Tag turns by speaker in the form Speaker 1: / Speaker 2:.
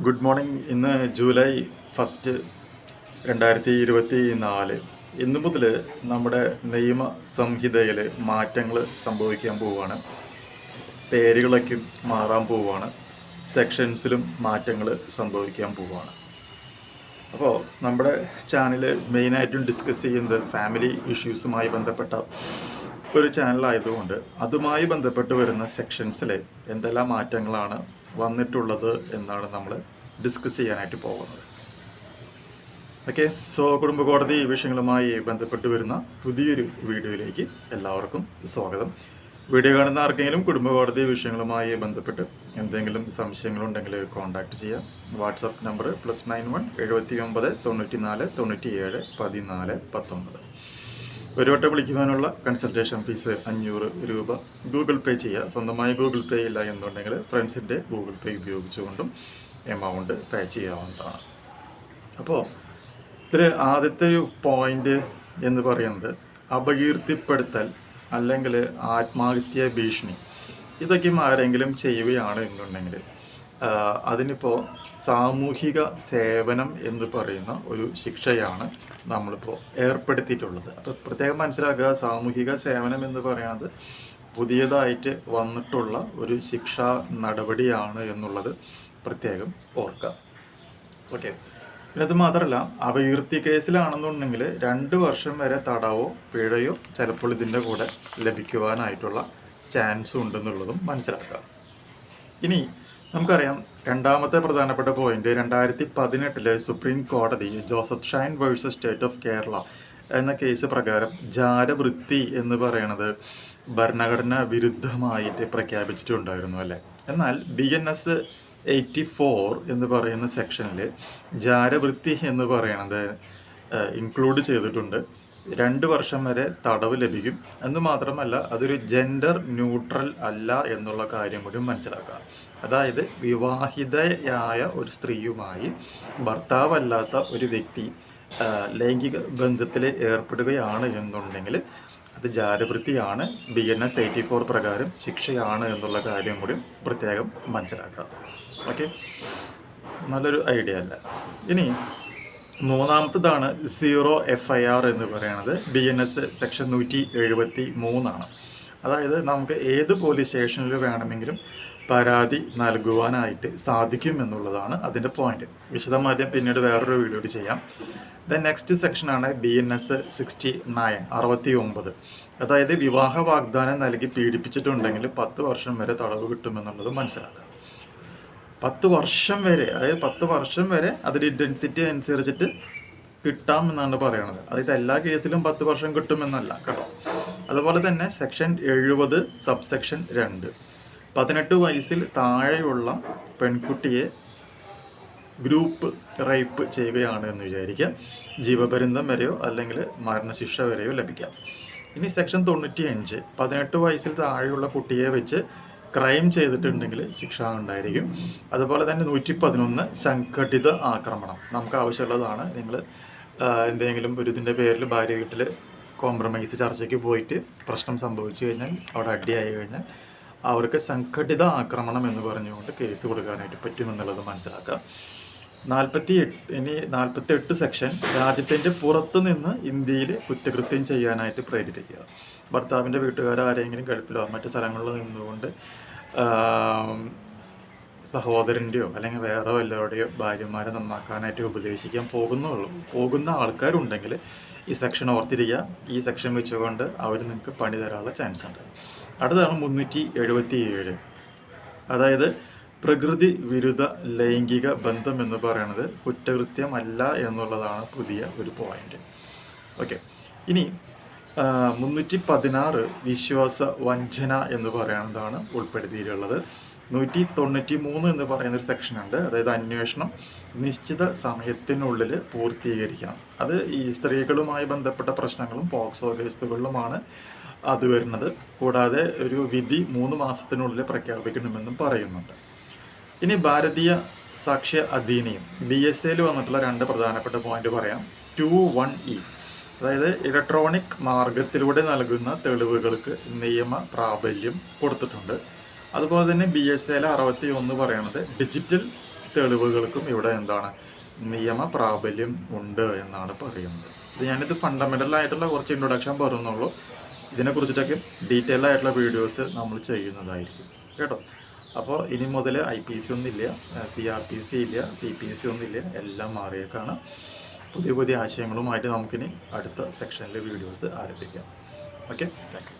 Speaker 1: Good morning ഇന്ന് July first രണ്ടായിരത്തി ഇരുപത്തി നാല് ഇന്നു മുതൽ നമ്മുടെ നിയമ സംഹിതയിൽ മാറ്റങ്ങൾ സംഭവിക്കാൻ പോവുകയാണ് പേരുകളൊക്കെ മാറാൻ പോവുകയാണ് സെക്ഷൻസിലും മാറ്റങ്ങൾ സംഭവിക്കാൻ പോവുകയാണ് അപ്പോൾ നമ്മുടെ ചാനൽ മെയിനായിട്ടും ഡിസ്കസ് ചെയ്യുന്നത് ഫാമിലി ഇഷ്യൂസുമായി ബന്ധപ്പെട്ട ഒരു ചാനലായതുകൊണ്ട് അതുമായി ബന്ധപ്പെട്ട് വരുന്ന സെക്ഷൻസിലെ എന്തെല്ലാം മാറ്റങ്ങളാണ് വന്നിട്ടുള്ളത് എന്നാണ് നമ്മൾ ഡിസ്കസ് ചെയ്യാനായിട്ട് പോകുന്നത്. ഓക്കെ സോ കുടുംബ കോടതി വിഷയങ്ങളുമായി ബന്ധപ്പെട്ട് വരുന്ന പുതിയൊരു വീഡിയോയിലേക്ക് എല്ലാവർക്കും സ്വാഗതം. വീഡിയോ കാണുന്ന ആർക്കെങ്കിലും കുടുംബ കോടതി വിഷയങ്ങളുമായി ബന്ധപ്പെട്ട് എന്തെങ്കിലും സംശയങ്ങളുണ്ടെങ്കിൽ കോൺടാക്ട് ചെയ്യാം WhatsApp number plus nine one എഴുപത്തി ഒമ്പത് തൊണ്ണൂറ്റി നാല് തൊണ്ണൂറ്റി ഏഴ് പതിനാല് പത്തൊമ്പത്. ഒരു വട്ടം വിളിക്കുവാനുള്ള കൺസൾട്ടേഷൻ ഫീസ് അഞ്ഞൂറ് രൂപ. ഗൂഗിൾ പേ ചെയ്യുക സ്വന്തമായി ഗൂഗിൾ പേ ഇല്ല എന്നുണ്ടെങ്കിൽ ഫ്രണ്ട്സിന്റെ ഗൂഗിൾ പേ ഉപയോഗിച്ചുകൊണ്ടും എമൗണ്ട് പേ ചെയ്യാവുന്നതാണ്. അപ്പോൾ ഇതിൽ ആദ്യത്തെ ഒരു പോയിന്റ് എന്ന് പറയുന്നത് അപകീർത്തിപ്പെടുത്തൽ അല്ലെങ്കിൽ ആത്മഹത്യ ഭീഷണി. ഇതൊക്കെയും ആരെങ്കിലും ചെയ്യുകയാണ് എന്നുണ്ടെങ്കിൽ അതിനിപ്പോൾ സാമൂഹിക സേവനം എന്ന് പറയുന്ന ഒരു ശിക്ഷയാണ് നമ്മളിപ്പോൾ ഏർപ്പെടുത്തിയിട്ടുള്ളത്. അപ്പോൾ പ്രത്യേകം മനസ്സിലാക്കുക സാമൂഹിക സേവനം എന്ന് പറയുന്നത് പുതിയതായിട്ട് വന്നിട്ടുള്ള ഒരു ശിക്ഷാ നടപടിയാണ് എന്നുള്ളത് പ്രത്യേകം ഓർക്കുക ഓക്കെ. പിന്നെ അത് മാത്രമല്ല അപകീർത്തി കേസിലാണെന്നുണ്ടെങ്കിൽ രണ്ട് വർഷം വരെ തടവോ പിഴയോ ചിലപ്പോൾ ഇതിന്റെ കൂടെ ലഭിക്കുവാനായിട്ടുള്ള ചാൻസ് ഉണ്ടെന്നുള്ളതും മനസ്സിലാക്കുക. ഇനി നമുക്കറിയാം രണ്ടാമത്തെ പ്രധാനപ്പെട്ട പോയിന്റ് രണ്ടായിരത്തി പതിനെട്ടിലെ സുപ്രീം കോടതി Joseph Shine versus state of Kerala എന്ന കേസ് പ്രകാരം ജാരവൃത്തി എന്ന് പറയുന്നത് ഭരണഘടന വിരുദ്ധമായിട്ട് പ്രഖ്യാപിച്ചിട്ടുണ്ടായിരുന്നു അല്ലേ? എന്നാൽ B N S eighty four എന്ന് പറയുന്ന സെക്ഷനിൽ ജാരവൃത്തി എന്ന് പറയുന്നത് ഇൻക്ലൂഡ് ചെയ്തിട്ടുണ്ട്. രണ്ട് വർഷം വരെ തടവ് ലഭിക്കും. എന്ന് മാത്രമല്ല അതൊരു ജെൻഡർ ന്യൂട്രൽ അല്ല എന്നുള്ള കാര്യം കൂടി മനസ്സിലാക്കുക. അതായത് വിവാഹിതയായ ഒരു സ്ത്രീയുമായി ഭർത്താവല്ലാത്ത ഒരു വ്യക്തി ലൈംഗിക ബന്ധത്തിൽ ഏർപ്പെടുകയാണ് എന്നുണ്ടെങ്കിൽ അത് ജാരവൃത്തിയാണ് B N S eighty four പ്രകാരം ശിക്ഷയാണ് എന്നുള്ള കാര്യം കൂടി പ്രത്യേകം മനസ്സിലാക്കുക. ഓക്കെ നല്ലൊരു ഐഡിയ അല്ല? ഇനി മൂന്നാമത്തതാണ് സീറോ എഫ് ഐ ആർ എന്ന് പറയുന്നത്. ബി എൻ എസ് സെക്ഷൻ നൂറ്റി എഴുപത്തി മൂന്നാണ് അതായത് നമുക്ക് ഏത് പോലീസ് സ്റ്റേഷനിൽ വേണമെങ്കിലും പരാതി നൽകുവാനായിട്ട് സാധിക്കും എന്നുള്ളതാണ് അതിന്റെ പോയിന്റ് വിശദമാദ്യം പിന്നീട് വേറൊരു വീഡിയോ ചെയ്യാം. ദെൻ നെക്സ്റ്റ് സെക്ഷനാണ് B N S sixty nine അറുപത്തി ഒമ്പത് അതായത് വിവാഹ വാഗ്ദാനം നൽകി പീഡിപ്പിച്ചിട്ടുണ്ടെങ്കിൽ പത്ത് വർഷം വരെ തടവ് കിട്ടുമെന്നുള്ളത് മനസ്സിലാക്കുക. പത്ത് വർഷം വരെ അതായത് പത്ത് വർഷം വരെ അതിന്റെ ഇന്റൻസിറ്റി അനുസരിച്ചിട്ട് കിട്ടാം എന്നാണ് പറയണത്. അതായത് എല്ലാ കേസിലും പത്ത് വർഷം കിട്ടുമെന്നല്ല കേട്ടോ. അതുപോലെ തന്നെ സെക്ഷൻ എഴുപത് സബ്സെക്ഷൻ രണ്ട്. പതിനെട്ട് വയസ്സിൽ താഴെയുള്ള പെൺകുട്ടിയെ ഗ്രൂപ്പ് റേപ്പ് ചെയ്യുകയാണ് എന്ന് വിചാരിക്കാം. ജീവപര്യന്തം വരെയോ അല്ലെങ്കിൽ മരണശിക്ഷ വരെയോ ലഭിക്കാം. ഇനി സെക്ഷൻ തൊണ്ണൂറ്റി അഞ്ച് പതിനെട്ട് വയസ്സിൽ താഴെയുള്ള കുട്ടിയെ വെച്ച് ക്രൈം ചെയ്തിട്ടുണ്ടെങ്കിൽ ശിക്ഷ ഉണ്ടായിരിക്കും. അതുപോലെ തന്നെ നൂറ്റി പതിനൊന്ന് സംഘടിത ആക്രമണം നമുക്ക് ആവശ്യമുള്ളതാണ്. നിങ്ങൾ എന്തെങ്കിലും ഒരു ഇതിന്റെ പേരിൽ ഭാര്യ വീട്ടിൽ കോംപ്രമൈസ് ചർച്ചയ്ക്ക് പോയിട്ട് പ്രശ്നം സംഭവിച്ചു കഴിഞ്ഞാൽ അവിടെ അടിയായി കഴിഞ്ഞാൽ അവർക്ക് സംഘടിത ആക്രമണം എന്ന് പറഞ്ഞുകൊണ്ട് കേസ് കൊടുക്കാനായിട്ട് പറ്റുമെന്നുള്ളത് മനസ്സിലാക്കുക നാൽപ്പത്തി എട്ട് ഇനി നാൽപ്പത്തി എട്ട് സെക്ഷൻ രാജ്യത്തിന്റെ പുറത്തു നിന്ന് ഇന്ത്യയിൽ കുറ്റകൃത്യം ചെയ്യാനായിട്ട് പ്രേരിപ്പിക്കുക. ഭർത്താവിന്റെ വീട്ടുകാരോ ആരെങ്കിലും ഗൾഫിലോ മറ്റു സ്ഥലങ്ങളിലോ നിന്നുകൊണ്ട് സഹോദരന്റെയോ അല്ലെങ്കിൽ വേറെ വല്ലവരുടെയോ ഭാര്യമാരെ നന്നാക്കാനായിട്ട് ഉപദേശിക്കാൻ പോകുന്നുള്ളൂ. പോകുന്ന ആൾക്കാരുണ്ടെങ്കിൽ ഈ സെക്ഷൻ ഓർത്തിരിക്കുക. ഈ സെക്ഷൻ വെച്ചുകൊണ്ട് അവർ നിങ്ങൾക്ക് പണി തരാനുള്ള ചാൻസ് ഉണ്ട്. അടുത്തതാണ് മുന്നൂറ്റി എഴുപത്തി ഏഴ് അതായത് പ്രകൃതി വിരുദ്ധ ലൈംഗിക ബന്ധം എന്ന് പറയുന്നത് കുറ്റകൃത്യമല്ല എന്നുള്ളതാണ് പുതിയ ഒരു പോയിന്റ് ഓക്കെ ഇനി മുന്നൂറ്റി പതിനാറ് വിശ്വാസ വഞ്ചന എന്ന് പറയുന്നതാണ് ഉൾപ്പെടുത്തിയിട്ടുള്ളത്. നൂറ്റി തൊണ്ണൂറ്റി മൂന്ന് എന്ന് പറയുന്ന ഒരു സെക്ഷൻ ഉണ്ട്. അതായത് അന്വേഷണം നിശ്ചിത സമയത്തിനുള്ളിൽ പൂർത്തീകരിക്കണം. അത് ഈ സ്ത്രീകളുമായി ബന്ധപ്പെട്ട പ്രശ്നങ്ങളും പോക്സോ കേസുകളിലുമാണ് അത് വരുന്നത്. കൂടാതെ ഒരു വിധി മൂന്ന് മാസത്തിനുള്ളിൽ പ്രഖ്യാപിക്കണമെന്നും പറയുന്നുണ്ട്. ഇനി ഭാരതീയ സാക്ഷ്യ അധീനിയം ബി എസ് എയിൽ വന്നിട്ടുള്ള രണ്ട് പ്രധാനപ്പെട്ട പോയിന്റ് പറയാം. ടു വൺ ഇ അതായത് ഇലക്ട്രോണിക് മാർഗത്തിലൂടെ നൽകുന്ന തെളിവുകൾക്ക് നിയമ പ്രാബല്യം കൊടുത്തിട്ടുണ്ട്. അതുപോലെ തന്നെ ബി എസ് എയിൽ അറുപത്തി ഒന്ന് പറയണത് ഡിജിറ്റൽ തെളിവുകൾക്കും ഇവിടെ എന്താണ് നിയമ പ്രാബല്യം ഉണ്ട് എന്നാണ് പറയുന്നത്. ഞാനിത് ഫണ്ടമെന്റൽ ആയിട്ടുള്ള കുറച്ച് ഇൻട്രൊഡക്ഷൻ പറയുന്നുള്ളൂ ഇതിനെക്കുറിച്ചിട്ടൊക്കെ ഡീറ്റെയിൽ ആയിട്ടുള്ള വീഡിയോസ് നമ്മൾ ചെയ്യുന്നതായിരിക്കും. കേട്ടോ? അപ്പോൾ ഇനി മുതൽ ഐ പി സി ഒന്നുമില്ല സി ആർ പി സി ഇല്ല സി പി സി ഒന്നുമില്ല എല്ലാം മാറിയേക്കാണ്. പുതിയ പുതിയ ആശയങ്ങളുമായിട്ട് നമുക്കിനി അടുത്ത സെക്ഷനിലെ വീഡിയോസ് ആരംഭിക്കാം. Okay thank